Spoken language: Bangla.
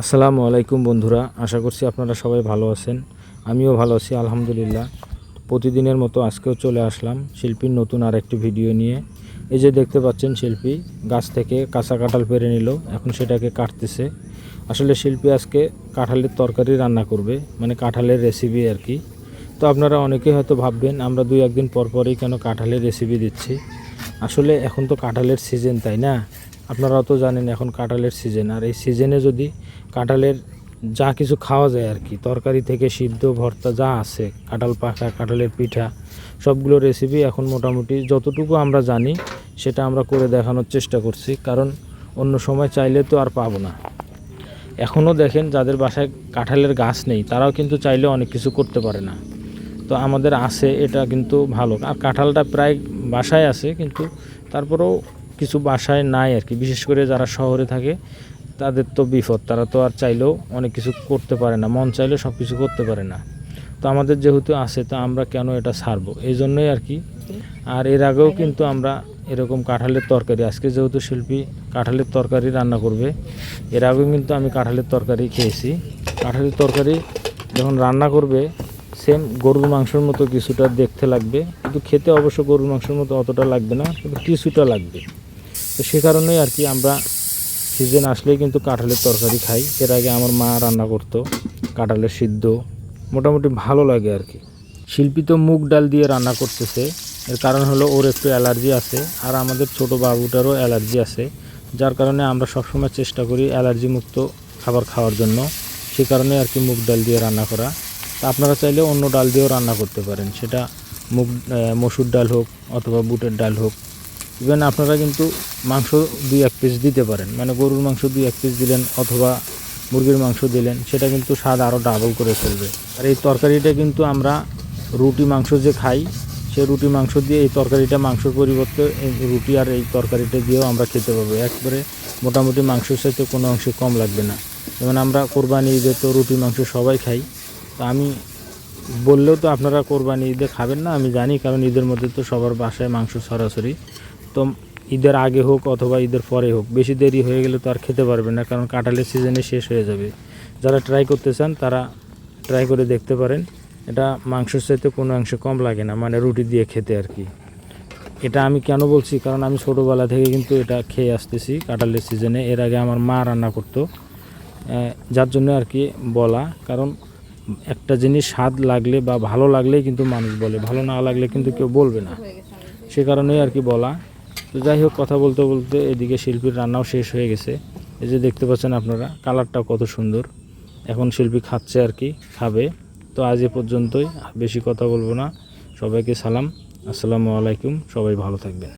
আসসালামু আলাইকুম বন্ধুরা, আশা করছি আপনারা সবাই ভালো আছেন। আমিও ভালো আছি, আলহামদুলিল্লাহ। প্রতিদিনের মতো আজকেও চলে আসলাম শিল্পীর নতুন আর একটি ভিডিও নিয়ে। এই যে দেখতে পাচ্ছেন শিল্পী, গাছ থেকে কাঁচা কাঁঠাল পেরে নিল, এখন সেটাকে কাটতেছে। আসলে শিল্পী আজকে কাঁঠালের তরকারি রান্না করবে মানে কাঁঠালের রেসিপি আর কি। তো আপনারা অনেকেই হয়তো ভাববেন, আমরা দুই একদিন পরপরই কেন কাঁঠালের রেসিপি দিচ্ছি। আসলে এখন তো কাঁঠালের সিজন তাই না? আপনারাও তো জানেন এখন কাঁঠালের সিজন আর এই সিজনে যদি কাঁঠালের যা কিছু খাওয়া যায় আর কি, তরকারি থেকে সিদ্ধ, ভর্তা, যা আছে, কাঁঠাল পাখা কাঁঠালের পিঠা, সবগুলো রেসিপি এখন মোটামুটি যতটুকু আমরা জানি, সেটা আমরা করে দেখানোর চেষ্টা করছি, কারণ অন্য সময় চাইলে তো আর পাবো না। এখনও দেখেন যাদের বাসায় কাঁঠালের গাছ নেই, তারাও কিন্তু চাইলে অনেক কিছু করতে পারে না। তো আমাদের আছে, এটা কিন্তু ভালো। আর কাঁঠালটা প্রায় বাসায় আছে, কিন্তু তারপরেও কিছু বাসায় নাই আর কি। বিশেষ করে যারা শহরে থাকে, তাদের তো বিপদ। তারা তো আর চাইলেও অনেক কিছু করতে পারে না। মন চাইলেও সব কিছু করতে পারে না। তো আমাদের যেহেতু আছে, তো আমরা কেন এটা ছাড়বো? এই জন্যই আর কি। আর এর আগেও কিন্তু আমরা এরকম কাঁঠালের তরকারি, আজকে যেহেতু শিল্পী কাঁঠালের তরকারি রান্না করবে, এর আগেও কিন্তু আমি কাঁঠালের তরকারি খেয়েছি। কাঁঠালের তরকারি যখন রান্না করবে সেম গরুর মাংসের মতো কিছুটা দেখতে লাগবে। কিন্তু খেতে অবশ্য গরুর মাংসের মতো অতটা লাগবে না, কিন্তু কিছুটা লাগবে। তো সে কারণেই আর কি আমরা সিজন আসলেই কিন্তু কাঁঠালের তরকারি খাই। এর আগে আমার মা রান্না করতো, কাঁঠালের সিদ্ধ, মোটামুটি ভালো লাগে আর কি। শিল্পী তো মুগ ডাল দিয়ে রান্না করতেছে, এর কারণ হলো ওর একটু অ্যালার্জি আছে, আর আমাদের ছোট বাবুটারও অ্যালার্জি আছে, যার কারণে আমরা সবসময় চেষ্টা করি অ্যালার্জি মুক্ত খাবার খাওয়ার জন্য, সে কারণে আর কি মুগ ডাল দিয়ে রান্না করা। তা আপনারা চাইলে অন্য ডাল দিয়েও রান্না করতে পারেন, সেটা মুগ মসুর ডাল হোক অথবা বুটের ডাল হোক ইভেন আপনারা কিন্তু মাংস দুই এক পিস দিতে পারেন। মানে গরুর মাংস দুই এক পিস দিলেন অথবা মুরগির মাংস দিলেন, সেটা কিন্তু স্বাদ আরও ডাবল করে ফেলবে আর এই তরকারিটা কিন্তু আমরা রুটি মাংস যে খাই সেই রুটি মাংস দিয়ে এই তরকারিটা মাংসর পরিবর্তে রুটি আর এই তরকারিটা দিয়েও আমরা খেতে পাবো একবারে মোটামুটি মাংসের সাথে কোনো অংশে কম লাগবে না। যেমন আমরা কোরবানি ঈদে তো রুটি মাংস সবাই খাই। তো আমি বললেও তো আপনারা কোরবানি ঈদে খাবেন না, আমি জানি, কারণ ঈদের মধ্যে তো সবার বাসায় মাংস সরাসরি। তো ঈদের আগে হোক অথবা ঈদের পরে হোক, বেশি দেরি হয়ে গেলে তো আর খেতে পারবেন না, কারণ কাঁঠালের সিজনে শেষ হয়ে যাবে। যারা ট্রাই করতে চান, তারা ট্রাই করে দেখতে পারেন। এটা মাংসের চাইতে কোনো অংশে কম লাগে না মানে রুটি দিয়ে খেতে আর কি। এটা আমি কেন বলছি? কারণ আমি ছোটোবেলা থেকে কিন্তু এটা খেয়ে আসতেছি কাঁঠালের সিজনে এর আগে আমার মা রান্না করতো যার জন্য আর কি বলা। কারণ একটা জিনিস স্বাদ লাগলে বা ভালো লাগলেই কিন্তু মানুষ বলে, ভালো না লাগলে কিন্তু কেউ বলবে না। সে কারণেই আর কি বলা। তো যাই হোক, কথা বলতে বলতে এদিকে শিল্পীর রান্নাও শেষ হয়ে গেছে। এই যে দেখতে পাচ্ছেন আপনারা কালারটা কত সুন্দর। এখন শিল্পী খাচ্ছে আর কি, খাবে। তো আজ এ পর্যন্তই বেশি কথা বলব না। সবাইকে সালাম। আসসালামু আলাইকুম। সবাই ভালো থাকবেন।